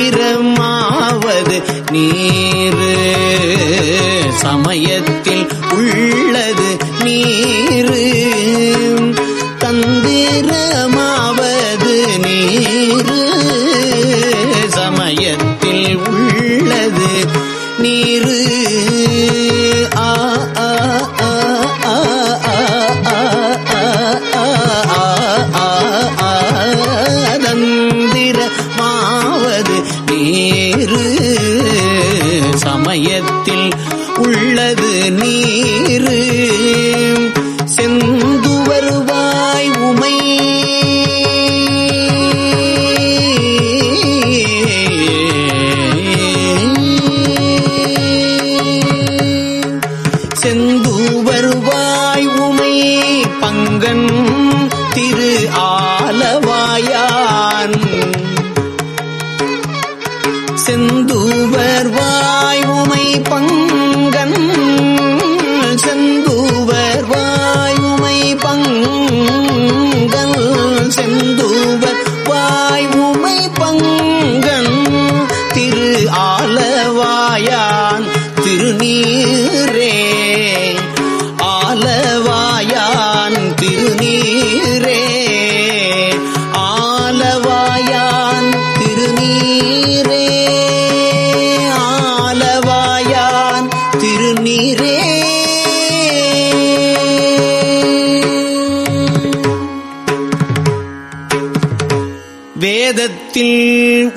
ஆயிரமாவது நீர் சமயத்தில் உள்ள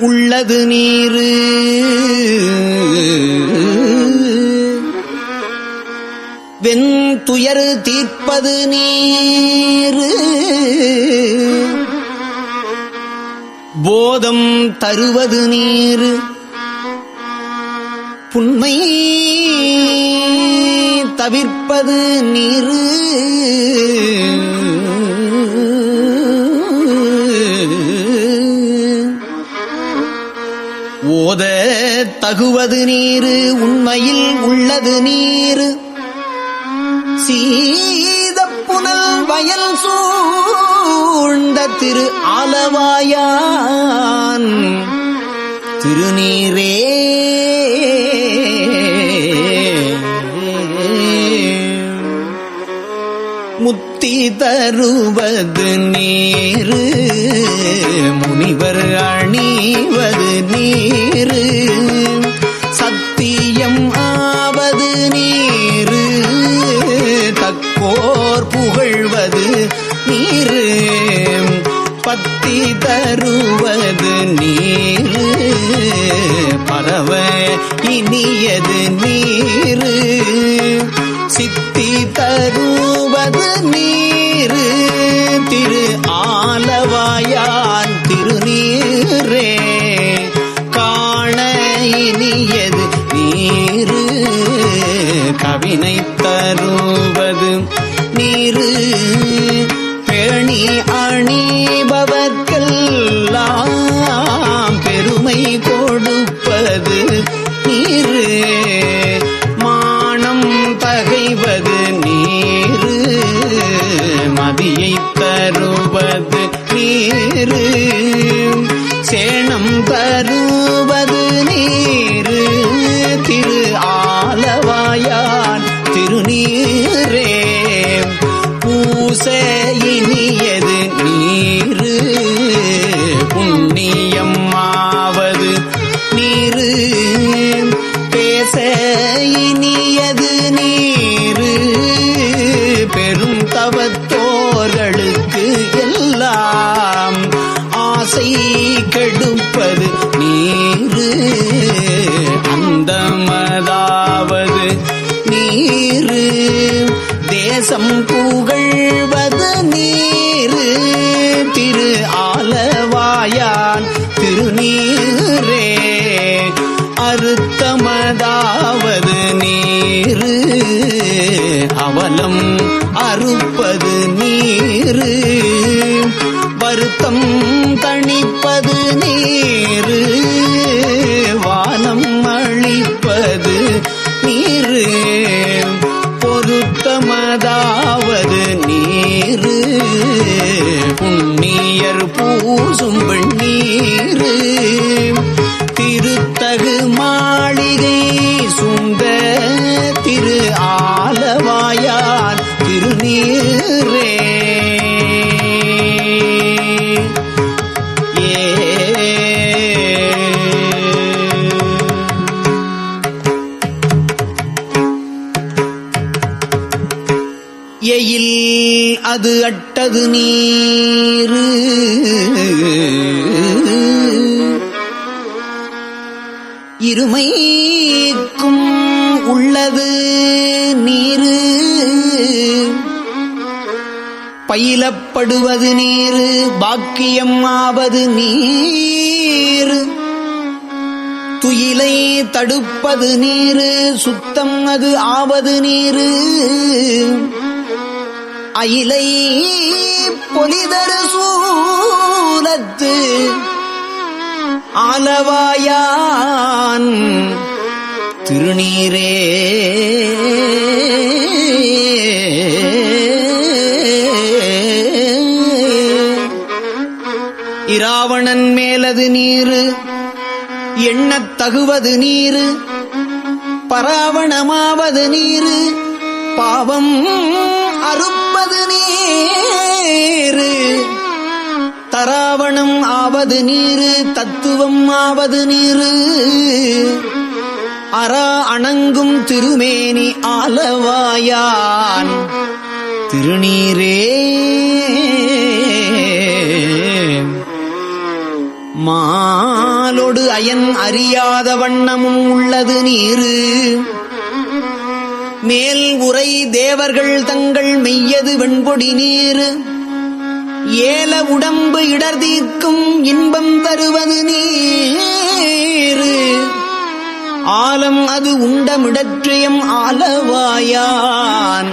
உள்ளது நீரு. வெண்துயர் தீர்ப்பது நீரு. போதம் தருவது நீரு. புண்மை தவிர்ப்பது நீரு. ஓத தகுவது நீரு உண்மையில் உள்ளது நீரு. சீத புனல் வயல் சூழ்ந்த திரு ஆலவாயான். திருநீரே தருவது நீரு. முனிவர் அணிவது நீரு. சத்தியம் ஆவது நீரு. தக்கோர் புகழ்வது நீரு. பத்தி தருவது நீரு. பரவ இனியது நீரு. சித்தி தருவது நீரு திரு ஆ அவலம் அறுப்பது நீரு. வருத்தம் தணிப்பது நீரு. வானம் அழிப்பது நீரு. பொருத்தமதாவது நீரு. புண்ணியர் பூசும்பள் அது அட்டது நீர். இருமைக்கும் உள்ளது நீரு. பயிலப்படுவது நீரு பாக்கியம் ஆவது நீர். துயிலை தடுப்பது நீரு சுத்தம் அது ஆவது நீரு. அயிலை பொலிதரு சூலத்து ஆலவாயான் திருநீரே. இராவணன் மேலது நீரு எண்ணத் தகுவது நீரு பராவணமாவது நீரு பாவம் அறுப்பது நீர். தராவணம் ஆவது நீர் தத்துவம் ஆவது நீர். அரா அணங்கும் திருமேனி ஆலவாயான். திருநீரே. மாலொடு அயன் அறியாத வண்ணமும் உள்ளது நீரு. மேல் உரை தேவர்கள் தங்கள் மெய்யது வெண்பொடி நீர். ஏல உடம்பு இடர் தீர்க்கும் இன்பம் தருவது நீர். ஆலம் அது உண்டமிடற்றியம் ஆலவாயான்.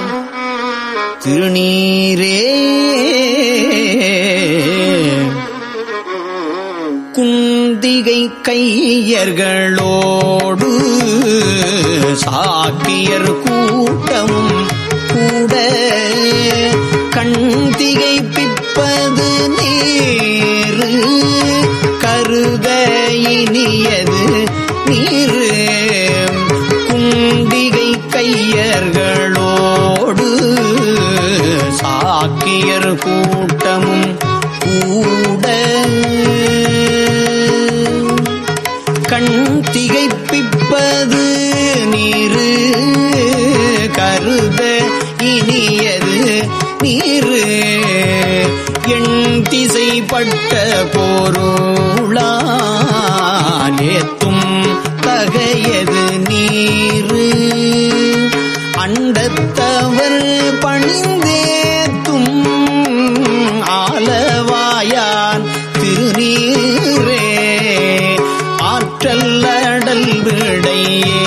திருநீரே. சந்திகை கையர்களோடு சாக்கியர் கூட்டமும் ஏத்த போருளாலேத்தும் தகையது நீரு. அண்டத்தவர் பணிந்தேத்தும் ஆலவாயான் திருநீரே. ஆற்றல் அடல் விடையே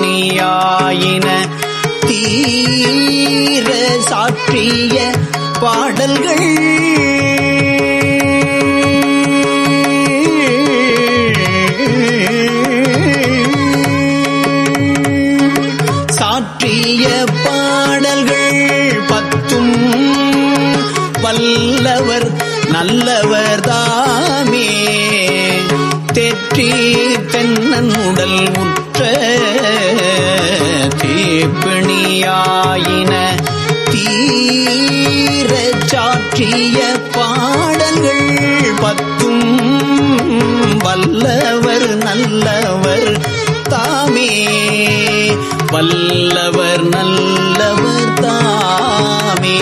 தீப்பிணியாயின தீர சாற்றிய பாடல்கள் உடல் உற்ற தீப்பிணியாயின. தீர சாற்றிய பாடல்கள் பத்தும் வல்லவர் நல்லவர் தாமே. வல்லவர் நல்லவர் தாமே.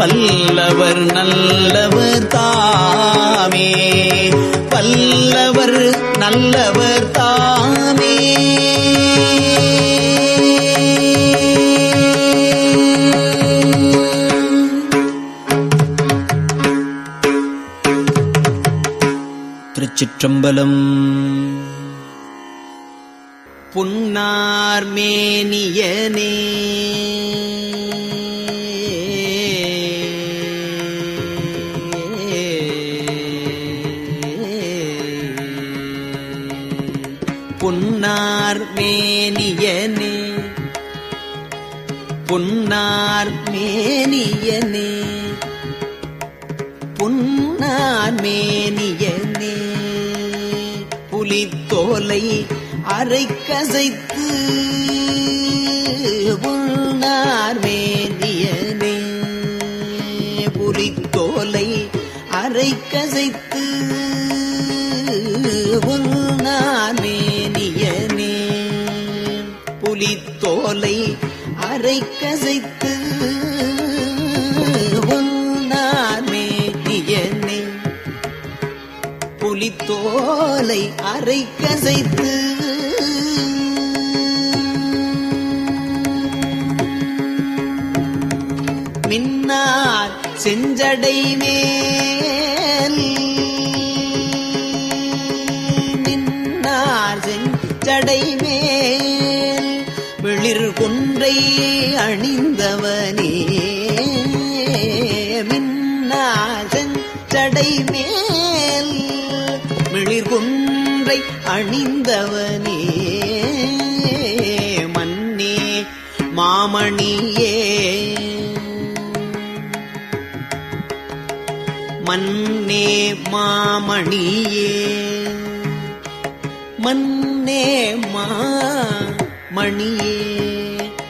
பல்லவர் நல்லவர் தாமே. பல்லவர் நல்லவர் தாமே. திருச்சிற்றம்பலம். புன்னார்மேனியனே மேனியனே. புன்னார் மேனியனே. புன்னார் மேனியனே. புலித்தோலை அரை கசைத்து புலித்தோலை அரை கசைத்து உன்னார் புலித்தோலை அரை கசைத்து மின்னார் செஞ்சடை மேல். அணிந்தவனே. மின்னார் செஞ்சடை மேல் மிளிர்குன்றை அணிந்தவனே. மன்னே மாமணியே. மன்னே மாமணியே. மன்னே மா மணியே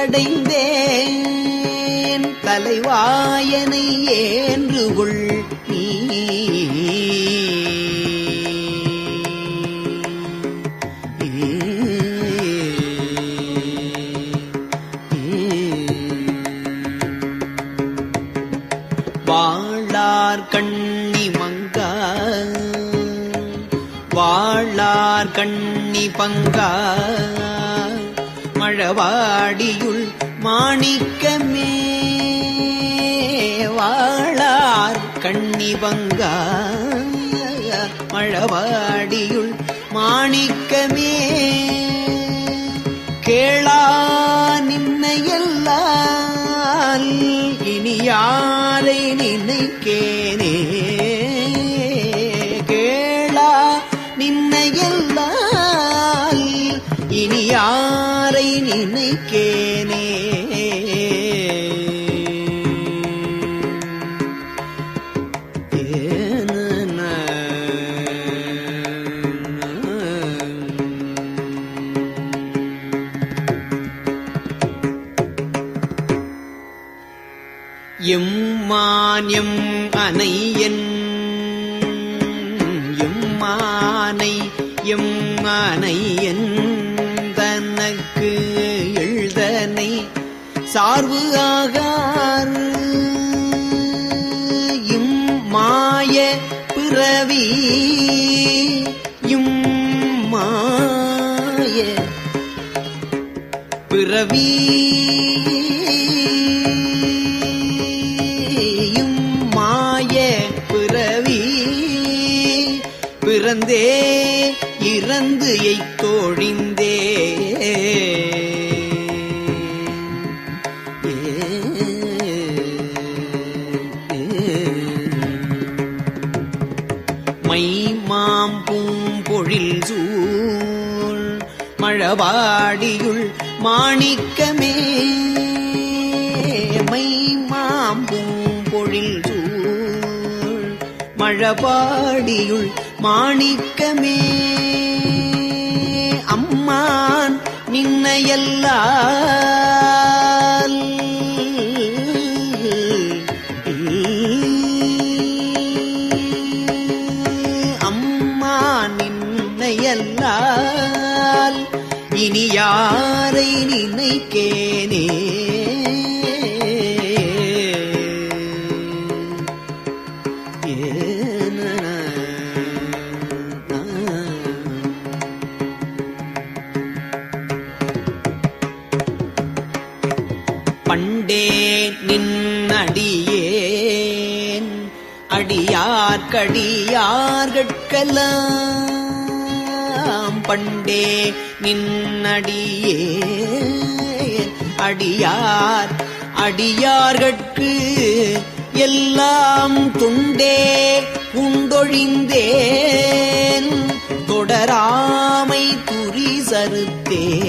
வந்தடைந்தேன் தலைவாயனை ஏன்று கொள் நீ. வாழார் கண்ணி மங்கா. வாழார் கண்ணி பங்கா. வாழவாடியுள் மாணிக்கமே. வாழார் கண்ணிபங்கா மழவாடியுள் மாணிக்கமே. கேளா நின்னையல்லால் இனி யாரை நினைக்கேனே. கேளா நின்னையல்லால் நினைக்கேனே. எம்மானியம் அனையன் எம்மானை ஆகாறு. இம் மாய பிறவி. இம் மாய பிறவி. இம் மாய பிறவி. பிறந்தே இறந்து எய்த்தோழிந்தே வாடியுள் மாணிக்கமே. மை மாம் பூம்பொழில் சூழ் மழபாடியுள் மாணிக்கமே. அம்மான் நின்னையல்லால் யாரை நினைக்கேனே? ஏன பண்டே நின்னடியேன் அடியார்கடியார்கட்கெல்லாம் பண்டே நின்னடியே. அடியார் அடியார்கட்கு எல்லாம் துண்டே. உண்டொழிந்தேன் தொடராமை துரி சருத்தேன்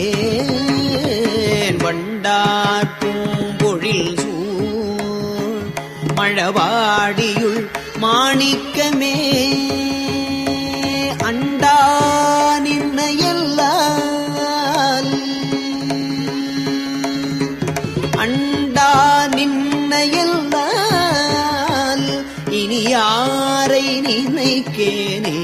வண்டார் பூம்பொழில் சூழ் மழவாடியுள் மாணிக்கமே. நினைக்கேனே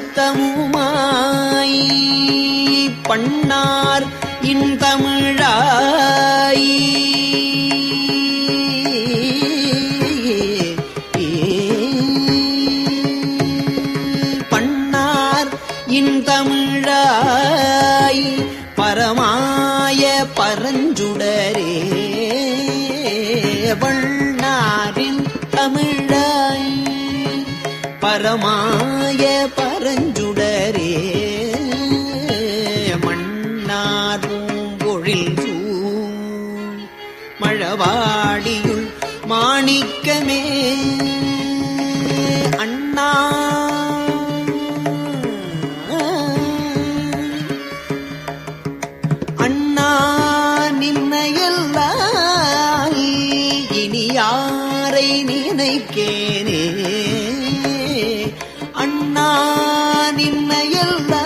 அறுத்தமுமாய் பண்ணார் இன் தமிழா நினைக்கேனே. அண்ணா நின்னையல்லால்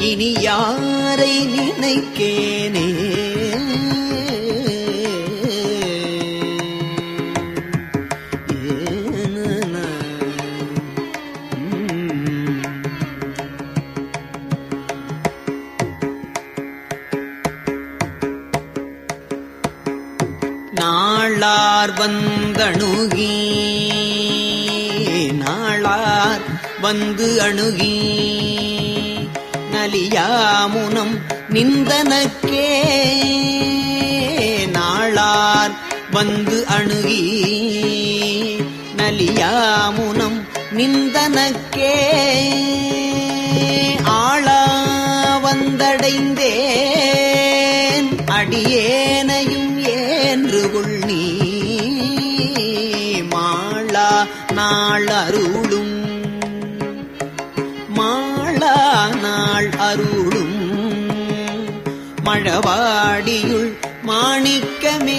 இனி யாரை நினைக்கேன்? வந்து அணுகி. நலியாமுனம் நிந்தனக்கே. நாளார் வந்து அணுகி. நலியாமுனம் நிந்தனக்கே. ஆளா வந்தடைந்தேன். அடியேனையும் ஏன்று கொள் நீ. மாளா நாள் அருளும் மழவாடியுள் மாணிக்கமே.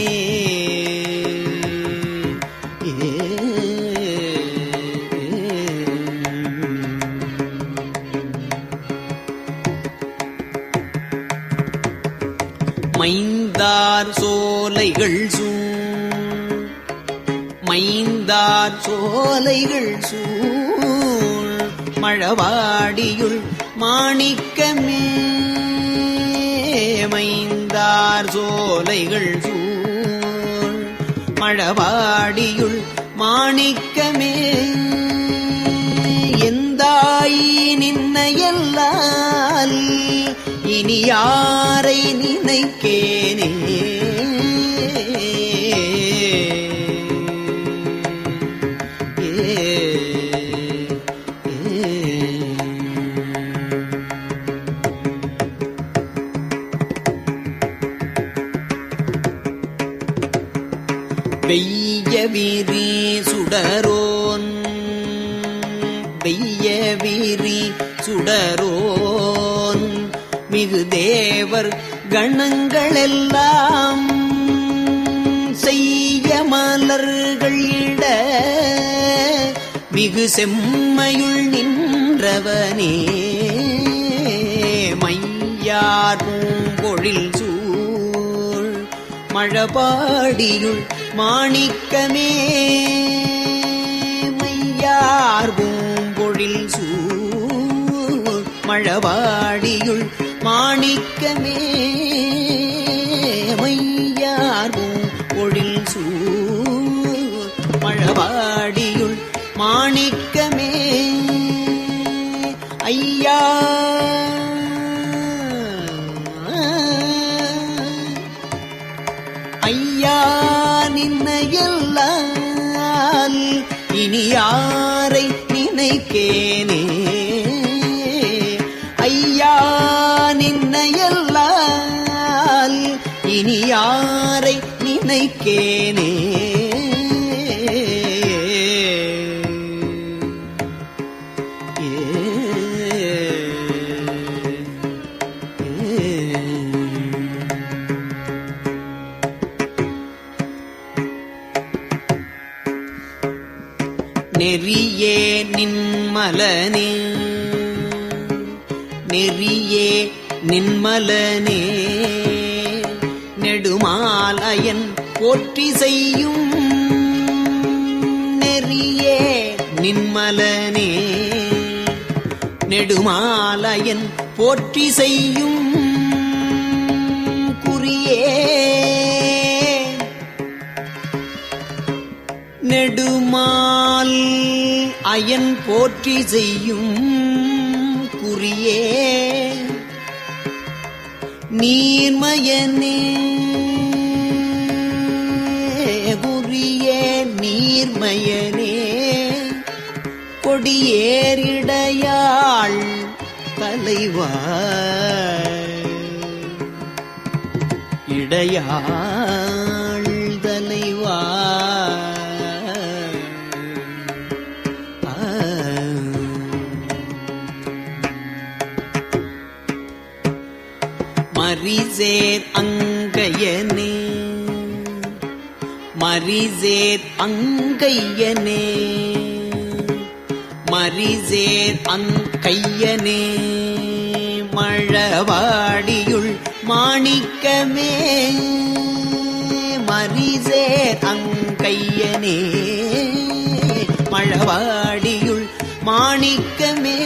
மைந்தார் சோலைகள் சூழ் மைந்தார் சோலைகள் சூழ் மழவாடியுள் மாணிக்கமே. மைந்தார் சோலைகள் சூழ் மழவாடியுள் மாணிக்கமே. எந்தாய் நின்னையல்லால் இனி யாரை நினைக்கே. தேவர் கணங்களெல்லாம் செய்ய மலர்கள் இட மிகு செம்மையுள் நின்றவனே. மையார் பூங்கொழில் சூழ் மழபாடியுள் மாணிக்கமே. மையார் பூம்பொழில் சூழ் மழவாடியுள் மாணிக்கமே மையார்வும் பூம்பொழில் சூழ் மழவாடியுள் மாணிக்கமே. ஐயா ஐயா நின்னையல்லால் இனி யாரை நினைக்கேனே? கேனே. நெறியே நின்மலனே. நெறியே நின்மலனே. போற்றி செய்யும் நெறியே நின்மலனே. நெடுமாலையன் போற்றி செய்யும் குறியே. நெடுமால் அயன் போற்றி செய்யும் குறியே. நீர்மயனே கொடியேறிடையாள் தலைவா இடையாள் தலைவா மரிசேர் அங்கையனே. மரிசேர் அங்கையனே. மறிசேர் அங்கையனே மழவாடியுள் மாணிக்கமே. மறிசேர் அங்கையனே மழவாடியுள் மாணிக்கமே.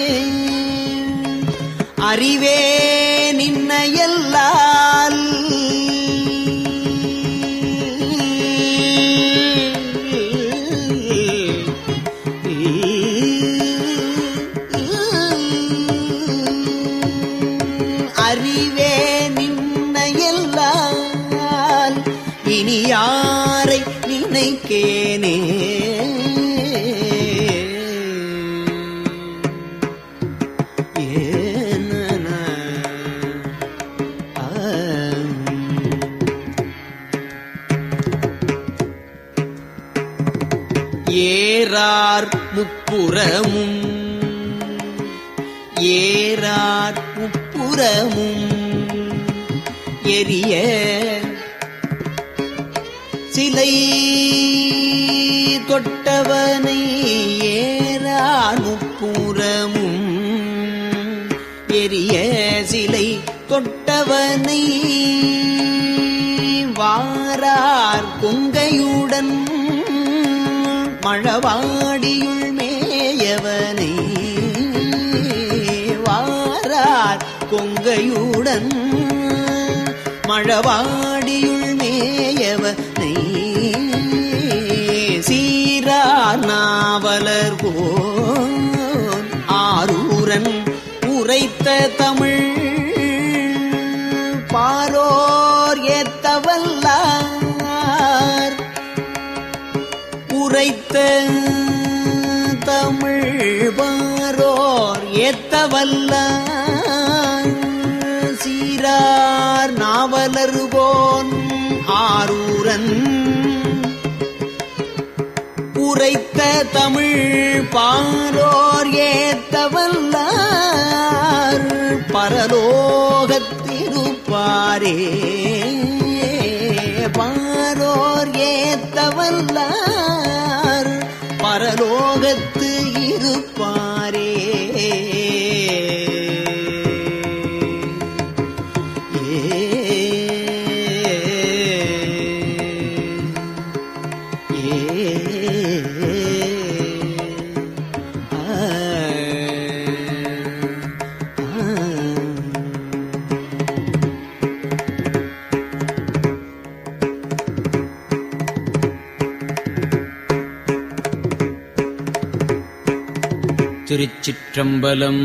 அறிவே நின்னையல்லால் சிலை தொட்டவனை வாரார் கொங்கையுடன் மழவாடியுள் மேயவனை வாரார் கொங்கையுடன் மழவாடியுள் மேயவனை. சீரார் நாவலர் போன் ஏத்த வல்ல சீரார் நாவலருபோன் ஆரூரன். உரைத்த தமிழ் பாரோர் ஏத்த ஏத்தவல்லார் பரலோகத்திருப்பாரே. திருச்சிற்றம்பலம்.